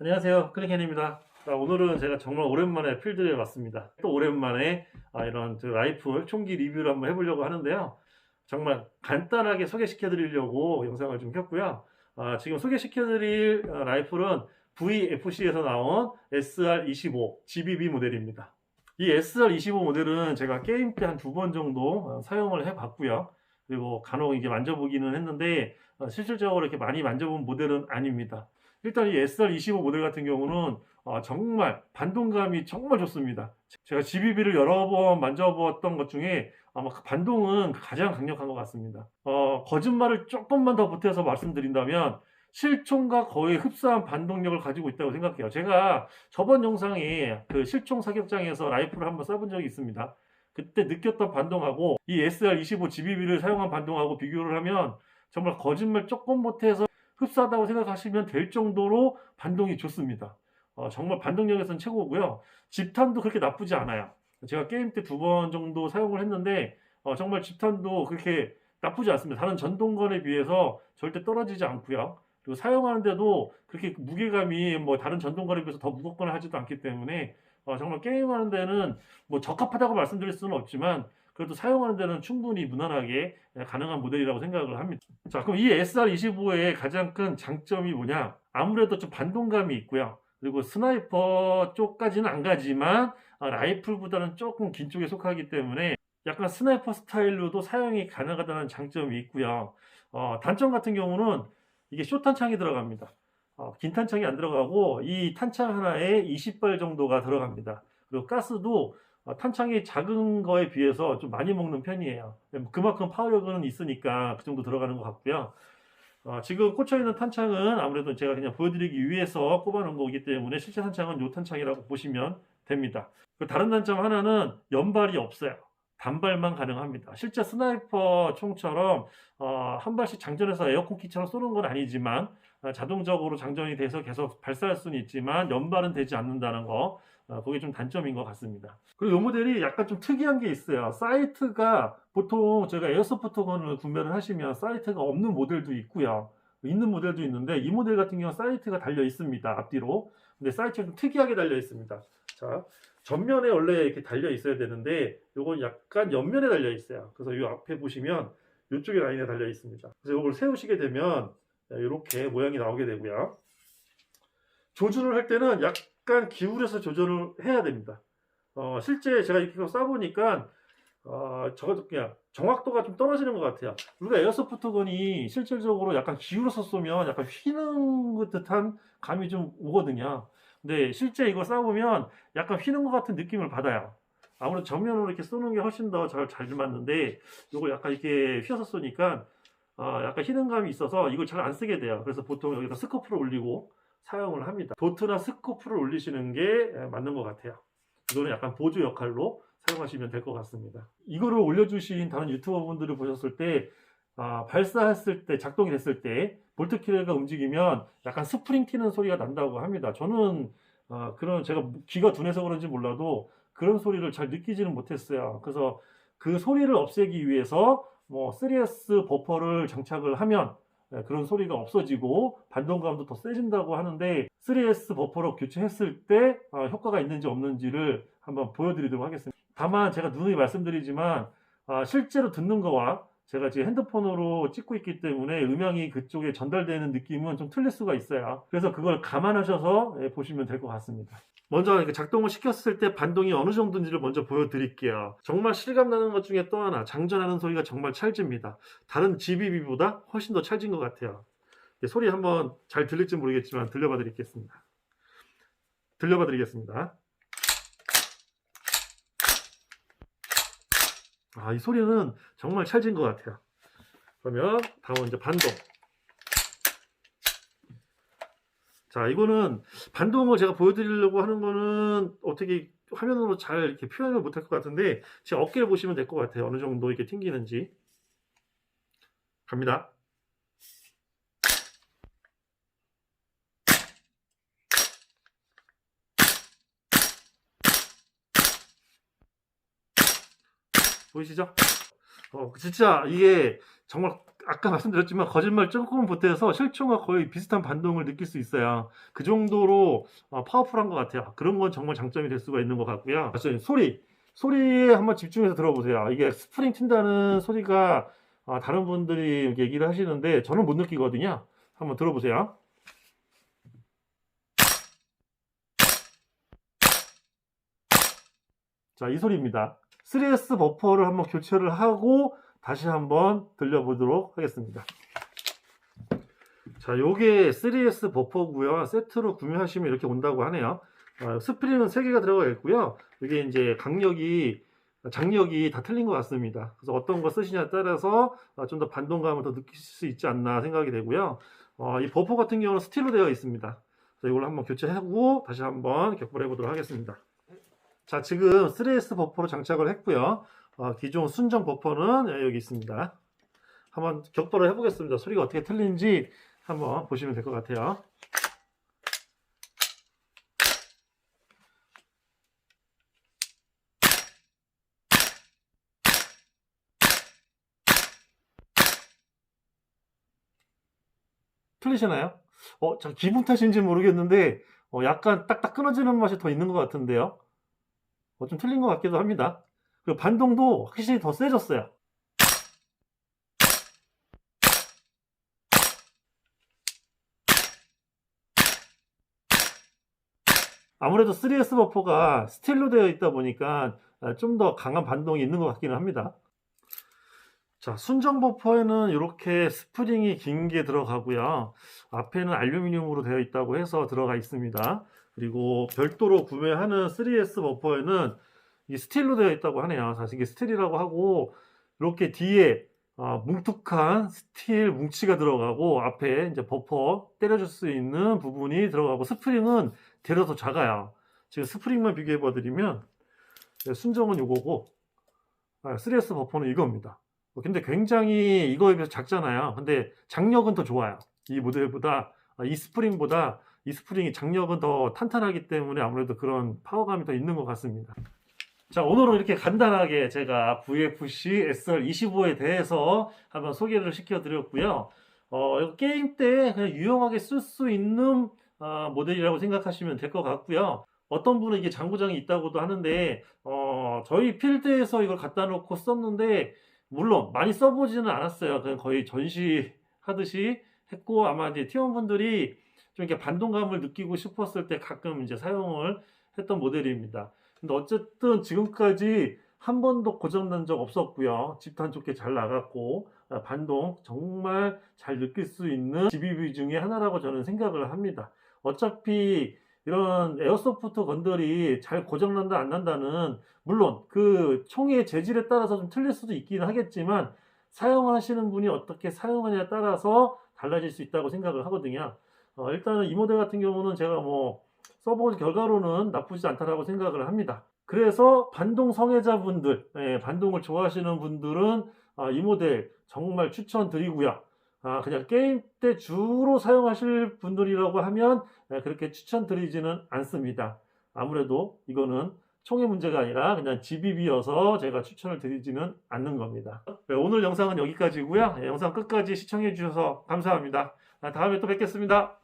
안녕하세요. 클릭앤입니다. 자, 오늘은 제가 정말 오랜만에 필드에 왔습니다. 또 오랜만에 아, 이런 저 라이플 총기 리뷰를 한번 해보려고 하는데요. 정말 간단하게 소개시켜 드리려고 영상을 좀 켰고요. 아, 지금 소개시켜 드릴 어, 라이플은 VFC에서 나온 SR25 GBB 모델입니다. 이 SR25 모델은 제가 게임 때 한 두 번 정도 어, 사용을 해봤고요. 그리고 간혹 이게 만져보기는 했는데 어, 실질적으로 이렇게 많이 만져본 모델은 아닙니다. 일단 이 SR25 모델 같은 경우는 어, 정말 반동감이 정말 좋습니다. 제가 GBB를 여러 번 만져보았던 것 중에 아마 그 반동은 가장 강력한 것 같습니다. 어, 거짓말을 조금만 더 보태서 말씀드린다면 실총과 거의 흡사한 반동력을 가지고 있다고 생각해요. 제가 저번 영상에 그 실총 사격장에서 라이플을 한번 쏴본 적이 있습니다. 그때 느꼈던 반동하고 이 SR25 GBB를 사용한 반동하고 비교를 하면 정말 거짓말 조금 못해서 흡사하다고 생각하시면 될 정도로 반동이 좋습니다. 어, 정말 반동력에서는 최고고요. 집탄도 그렇게 나쁘지 않아요. 제가 게임 때 두 번 정도 사용을 했는데 어, 정말 집탄도 그렇게 나쁘지 않습니다. 다른 전동건에 비해서 절대 떨어지지 않고요. 그리고 사용하는데도 그렇게 무게감이 뭐 다른 전동건에 비해서 더 무겁거나 하지도 않기 때문에 어, 정말 게임하는 데는 뭐 적합하다고 말씀드릴 수는 없지만 그래도 사용하는 데는 충분히 무난하게 가능한 모델이라고 생각을 합니다. 자, 그럼 이 SR25의 가장 큰 장점이 뭐냐? 아무래도 좀 반동감이 있고요. 그리고 스나이퍼 쪽까지는 안 가지만 아, 라이플보다는 조금 긴 쪽에 속하기 때문에 약간 스나이퍼 스타일로도 사용이 가능하다는 장점이 있고요. 어, 단점 같은 경우는 이게 쇼탄창이 들어갑니다. 어, 긴 탄창이 안 들어가고 이 탄창 하나에 20발 정도가 들어갑니다. 그리고 가스도 어, 탄창이 작은 거에 비해서 좀 많이 먹는 편이에요. 그만큼 파워력은 있으니까 그 정도 들어가는 것 같고요. 어, 지금 꽂혀 있는 탄창은 아무래도 제가 그냥 보여드리기 위해서 꼽아놓은 거기 때문에 실제 탄창은 이 탄창이라고 보시면 됩니다. 그 다른 단점 하나는 연발이 없어요. 단발만 가능합니다. 실제 스나이퍼 총처럼 어, 한 발씩 장전해서 에어컨 키처럼 쏘는 건 아니지만 어, 자동적으로 장전이 돼서 계속 발사할 수는 있지만 연발은 되지 않는다는 거 어, 그게 좀 단점인 것 같습니다. 그리고 이 모델이 약간 좀 특이한 게 있어요. 사이트가 보통 제가 에어소프트건을 구매를 하시면 사이트가 없는 모델도 있고요. 있는 모델도 있는데 이 모델 같은 경우는 사이트가 달려 있습니다. 앞뒤로. 근데 사이트가 좀 특이하게 달려 있습니다. 자, 전면에 원래 이렇게 달려 있어야 되는데 이건 약간 옆면에 달려 있어요. 그래서 이 앞에 보시면 이쪽에 라인에 달려 있습니다. 그래서 이걸 세우시게 되면 이렇게 모양이 나오게 되고요. 조준을 할 때는 약간 기울여서 조절을 해야 됩니다. 어, 실제 제가 이렇게 쏴보니까 어, 저거 그냥 정확도가 좀 떨어지는 것 같아요. 우리가 에어소프트건이 실질적으로 약간 기울여서 쏘면 약간 휘는 듯한 감이 좀 오거든요. 근데 실제 이거 쏴보면 약간 휘는 것 같은 느낌을 받아요. 아무래도 정면으로 이렇게 쏘는 게 훨씬 더 잘 잘 맞는데 이거 약간 이렇게 휘어서 쏘니까 어, 약간 휘는 감이 있어서 이걸 잘 안 쓰게 돼요. 그래서 보통 여기다 스코프를 올리고 사용을 합니다. 도트나 스코프를 올리시는 게 맞는 것 같아요. 이거는 약간 보조 역할로 사용하시면 될 것 같습니다. 이거를 올려주신 다른 유튜버 분들을 보셨을 때 아, 발사했을 때 작동이 됐을 때 볼트 키가 움직이면 약간 스프링 튀는 소리가 난다고 합니다. 저는 아, 그런 제가 귀가 둔해서 그런지 몰라도 그런 소리를 잘 느끼지는 못했어요. 그래서 그 소리를 없애기 위해서 뭐 3S 버퍼를 장착을 하면 네, 그런 소리가 없어지고 반동감도 더 세진다고 하는데 3S 버퍼로 교체했을 때 아, 효과가 있는지 없는지를 한번 보여드리도록 하겠습니다. 다만 제가 누누이 말씀드리지만 아, 실제로 듣는 거와 제가 지금 핸드폰으로 찍고 있기 때문에 음향이 그쪽에 전달되는 느낌은 좀 틀릴 수가 있어요. 그래서 그걸 감안하셔서 예, 보시면 될 것 같습니다. 먼저 작동을 시켰을 때 반동이 어느 정도인지를 먼저 보여드릴게요. 정말 실감나는 것 중에 또 하나 장전하는 소리가 정말 찰집니다. 다른 GBB보다 훨씬 더 찰진 것 같아요. 소리 한번 잘 들릴지 모르겠지만 들려봐 드리겠습니다. 들려봐 드리겠습니다. 아, 이 소리는 정말 찰진 것 같아요. 그러면 다음은 이제 반동. 자, 이거는 반동을 제가 보여드리려고 하는 거는 어떻게 화면으로 잘 이렇게 표현을 못할 것 같은데 제 어깨를 보시면 될 것 같아요. 어느 정도 이렇게 튕기는지. 갑니다. 보이시죠? 어, 진짜 이게 정말 아까 말씀드렸지만 거짓말 조금 보태서 실총과 거의 비슷한 반동을 느낄 수 있어요. 그 정도로 어, 파워풀한 것 같아요. 그런 건 정말 장점이 될 수가 있는 것 같고요. 맞아요. 소리, 소리에 한번 집중해서 들어보세요. 이게 스프링 튄다는 소리가 아, 다른 분들이 얘기를 하시는데 저는 못 느끼거든요. 한번 들어보세요. 자, 이 소리입니다. 3S 버퍼를 한번 교체를 하고 다시 한번 들려보도록 하겠습니다. 자, 요게 3S 버퍼고요. 세트로 구매하시면 이렇게 온다고 하네요. 어, 스프링은 3개가 들어가 있고요. 이게 이제 강력이 장력이 다 틀린 것 같습니다. 그래서 어떤 거 쓰시냐에 따라서 아, 좀더 반동감을 더 느낄 수 있지 않나 생각이 되고요. 어, 이 버퍼 같은 경우는 스틸로 되어 있습니다. 그래서 이걸 한번 교체하고 다시 한번 격발해 보도록 하겠습니다. 자, 지금 3S 버퍼로 장착을 했고요. 어, 기존 순정 버퍼는 여기 있습니다. 한번 격발을 해보겠습니다. 소리가 어떻게 틀린지 한번 보시면 될 것 같아요. 틀리시나요? 어, 저 기분 탓인지 모르겠는데, 어, 약간 딱딱 끊어지는 맛이 더 있는 것 같은데요? 어, 좀 틀린 것 같기도 합니다. 그리고 반동도 확실히 더 세졌어요. 아무래도 3S 버퍼가 스틸로 되어 있다 보니까 좀 더 강한 반동이 있는 것 같기는 합니다. 자, 순정 버퍼에는 이렇게 스프링이 긴 게 들어가고요. 앞에는 알루미늄으로 되어 있다고 해서 들어가 있습니다. 그리고 별도로 구매하는 3S 버퍼에는 이 스틸로 되어 있다고 하네요. 사실 이게 스틸이라고 하고 이렇게 뒤에 아, 뭉툭한 스틸 뭉치가 들어가고 앞에 이제 버퍼 때려줄 수 있는 부분이 들어가고 스프링은 되려 더 작아요. 지금 스프링만 비교해 봐드리면 순정은 이거고 3S 버퍼는 이겁니다. 어, 근데 굉장히 이거에 비해서 작잖아요. 근데 장력은 더 좋아요. 이 모델보다 아, 이 스프링보다 이 스프링이 장력은 더 탄탄하기 때문에 아무래도 그런 파워감이 더 있는 것 같습니다. 자, 오늘은 이렇게 간단하게 제가 VFC SR25에 대해서 한번 소개를 시켜드렸고요. 어, 게임 때 그냥 유용하게 쓸 수 있는 어, 모델이라고 생각하시면 될 것 같고요. 어떤 분은 이게 장고장이 있다고도 하는데, 어, 저희 필드에서 이걸 갖다 놓고 썼는데, 물론 많이 써보지는 않았어요. 그냥 거의 전시하듯이 했고, 아마 이제 팀원분들이 좀 이렇게 반동감을 느끼고 싶었을 때 가끔 이제 사용을 했던 모델입니다. 근데 어쨌든 지금까지 한 번도 고장난 적 없었고요. 집탄 좋게 잘 나갔고 아, 반동 정말 잘 느낄 수 있는 GBB 중에 하나라고 저는 생각을 합니다. 어차피 이런 에어소프트 건들이 잘 고장난다 안 난다는 물론 그 총의 재질에 따라서 좀 틀릴 수도 있긴 하겠지만 사용하시는 분이 어떻게 사용하냐에 따라서 달라질 수 있다고 생각을 하거든요. 어, 일단은 이 모델 같은 경우는 제가 뭐 써본 결과로는 나쁘지 않다라고 생각을 합니다. 그래서 반동 성애자분들, 예, 반동을 좋아하시는 분들은 아, 이 모델 정말 추천드리고요. 아, 그냥 게임 때 주로 사용하실 분들이라고 하면 예, 그렇게 추천드리지는 않습니다. 아무래도 이거는 총의 문제가 아니라 그냥 GBB여서 제가 추천을 드리지는 않는 겁니다. 네, 오늘 영상은 여기까지고요. 예, 영상 끝까지 시청해 주셔서 감사합니다. 아, 다음에 또 뵙겠습니다.